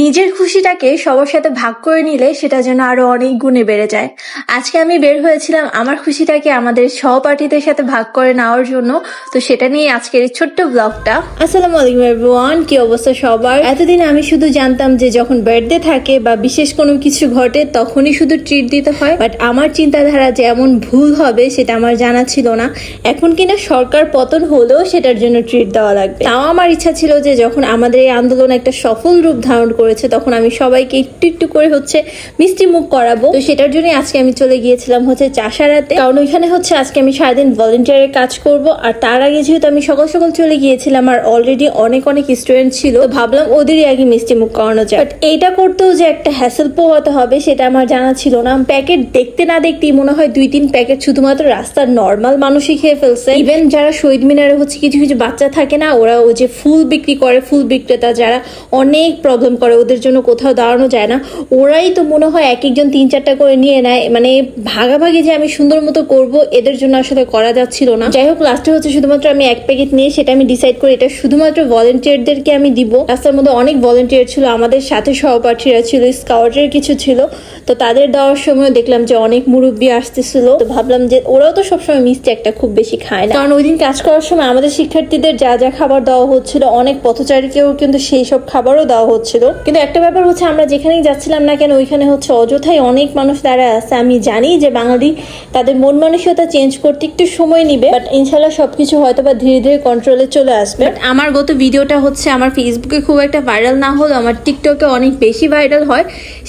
নিজের খুশিটাকে সবার সাথে ভাগ করে নিলে সেটা যেন আরও অনেক গুণে বেড়ে যায়। আজকে আমি বের হয়েছিলাম আমার খুশিটাকে আমাদের সহপাঠীদের সাথে ভাগ করে নেওয়ার জন্য। তো সেটা নিয়ে আজকের এই ছোট্ট ব্লগটা আসসালামু আলাইকুম এভরিওয়ান কি অবস্থা সবার? এতদিন আমি শুধু জানতাম যে যখন বার্থডে থাকে বা বিশেষ কোনো কিছু ঘটে, তখনই শুধু ট্রিট দিতে হয়। বাট আমার চিন্তাধারা যে এমন ভুল হবে, সেটা আমার জানা ছিল না। এখন কিনা সরকার পতন হলেও সেটার জন্য ট্রিট দেওয়া লাগবে। তাও আমার ইচ্ছা ছিল যে যখন আমাদের এই আন্দোলন একটা সফল রূপ ধারণ করেছে, তখন আমি সবাইকে একটু একটু করে হচ্ছে মিষ্টি মুখ করাবো। তো সেটার জন্য আজকে আমি চলে গিয়েছিলাম হচ্ছে চাষারাতে। কারণ ওইখানে হচ্ছে আজকে আমি সারাদিন ভলেন্টিয়ারের কাজ করব। আর তার আগে যেহেতু আমি সকাল সকাল চলে গিয়েছিলাম, আর অলরেডি অনেক অনেক স্টুডেন্ট ছিল ভাবলাম ওদেরই আগে মিষ্টি মুখ করানো যায় বাট এইটা করতেও যে একটা হ্যাসেল পোহাতে হবে, সেটা আমার জানা ছিল না। প্যাকেট দেখতে না দেখতেই মনে হয় দুই তিন প্যাকেট শুধুমাত্র রাস্তার নর্মাল মানুষই খেয়ে ফেলছে। ইভেন যারা শহীদ মিনারে হচ্ছে কিছু কিছু বাচ্চা থাকে না, ওরা ও যে ফুল বিক্রি করে, ফুল বিক্রেতা যারা অনেক প্রবলেম করে ওদের জন্য কোথাও দাঁড়ানো যায় না। ওরাই তো মনে হয় এক একজন তিন চারটা করে নিয়ে নেয়। মানে ভাগাভাগি যে আমি সুন্দর মতো করব, এদের জন্য আসলে করা যাচ্ছিল না। যাই হোক লাস্টে হচ্ছে শুধুমাত্র আমি এক প্যাকেট নিয়ে সেটা আমি ডিসাইড করি। এটা শুধুমাত্র ভলেন্টিয়ারদেরকে আমি দিব। রাস্তার মধ্যে অনেক ভলেন্টিয়ার ছিল, আমাদের সাথে সহপাঠীরা ছিল স্কাউটের কিছু ছিল। তো তাদের দেওয়ার সময় দেখলাম যে অনেক মুরব্বী আসতেছিল। তো ভাবলাম যে ওরাও তো সবসময় মিষ্টি একটা খুব বেশি খায় না। কারণ ওই দিন কাজ করার সময় আমাদের শিক্ষার্থীদের যা যা খাবার দেওয়া হচ্ছিল, অনেক পথচারীকেও কিন্তু সেই সব খাবারও দেওয়া হচ্ছিল। কিন্তু একটা ব্যাপার হচ্ছে আমরা যেখানেই যাচ্ছিলাম না কেন, ওইখানে হচ্ছে অযথাই অনেক মানুষ দাঁড়ায় আছে। আমি জানি যে বাঙালি তাদের মন মানসিকতা চেঞ্জ করতে একটু সময় নিবে বাট ইনশাল্লাহ সবকিছু হয়তো বা ধীরে ধীরে কন্ট্রোলে চলে আসবে। বাট আমার গত ভিডিওটা হচ্ছে আমার ফেসবুকে খুব একটা ভাইরাল না হলেও আমার টিকটকে অনেক বেশি ভাইরাল হয়।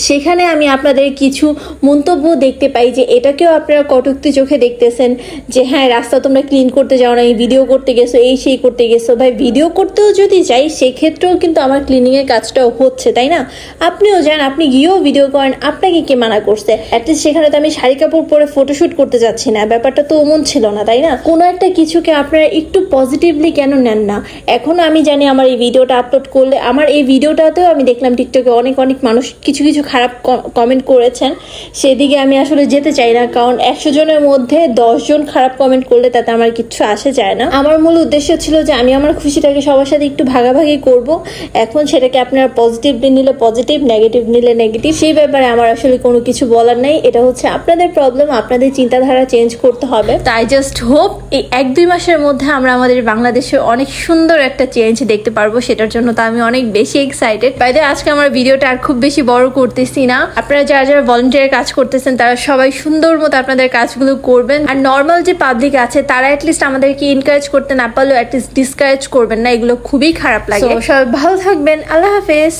সেখানে আমি আপনাদের কিছু মন্তব্য দেখতে পাই যে এটাকেও আপনারা কটুক্তি চোখে দেখতেছেন যে হ্যাঁ রাস্তা তোমরা ক্লিন করতে যাও না, এই ভিডিও করতে গেছো, এই সেই করতে গেছো। ভাই ভিডিও করতেও যদি যাই, সেক্ষেত্রেও কিন্তু আমার ক্লিনিংয়ের কাজটাও হচ্ছে। তাই না? আপনিও যান আপনি গিয়েও ভিডিও করেন, আপনাকে কে মানা করছে? অ্যাটলিস্ট সেখানে তো আমি শাড়ি কাপড় পরে ফটোশুট করতে যাচ্ছি না, ব্যাপারটা তো ওমন ছিল না, তাই না? কোনো একটা কিছুকে আপনারা একটু পজিটিভলি কেন নেন না? এখনও আমি জানি আমার এই ভিডিওটা আপলোড করলে, আমার এই ভিডিওটাতেও আমি দেখলাম টিকটকে অনেক অনেক মানুষ কিছু কিছু খারাপ কমেন্ট করেছেন। সেদিকে আমি আসলে যেতে চাই না, কারণ একশো জনের মধ্যে দশ জন খারাপ কমেন্ট করলে তাতে আমার কিচ্ছু আসে যায় না। আমার মূল উদ্দেশ্য ছিল যে আমি আমার খুশিটাকে সবার সাথে একটু ভাগাভাগি করব। এখন সেটাকে আপনারা পজিটিভলি নিলে পজিটিভ নেগেটিভ নিলে নেগেটিভ সেই ব্যাপারে আমার আসলে কোনো কিছু বলার নাই। এটা হচ্ছে আপনাদের প্রবলেম আপনাদের চিন্তাধারা চেঞ্জ করতে হবে। তাই জাস্ট হোপ এই এক দুই মাসের মধ্যে আমরা আমাদের বাংলাদেশে অনেক সুন্দর একটা চেঞ্জ দেখতে পারব সেটার জন্য তো আমি অনেক বেশি এক্সাইটেড বাইরে আজকে আমার ভিডিওটা আর খুব বেশি বড় করতেছি না। আপনারা যারা যারা ভলেন্টিয়ার কাজ করতেছেন তারা সবাই সুন্দর মতো আপনাদের কাজগুলো করবেন। আর নর্মাল যে পাবলিক আছে তারা অ্যাটলিস্ট আমাদেরকে এনকারেজ করতে না পারলেও অ্যাটলিস্ট ডিসকারেজ করবেন না এগুলো খুবই খারাপ লাগে। সবাই ভালো থাকবেন। আল্লাহ হাফেজ।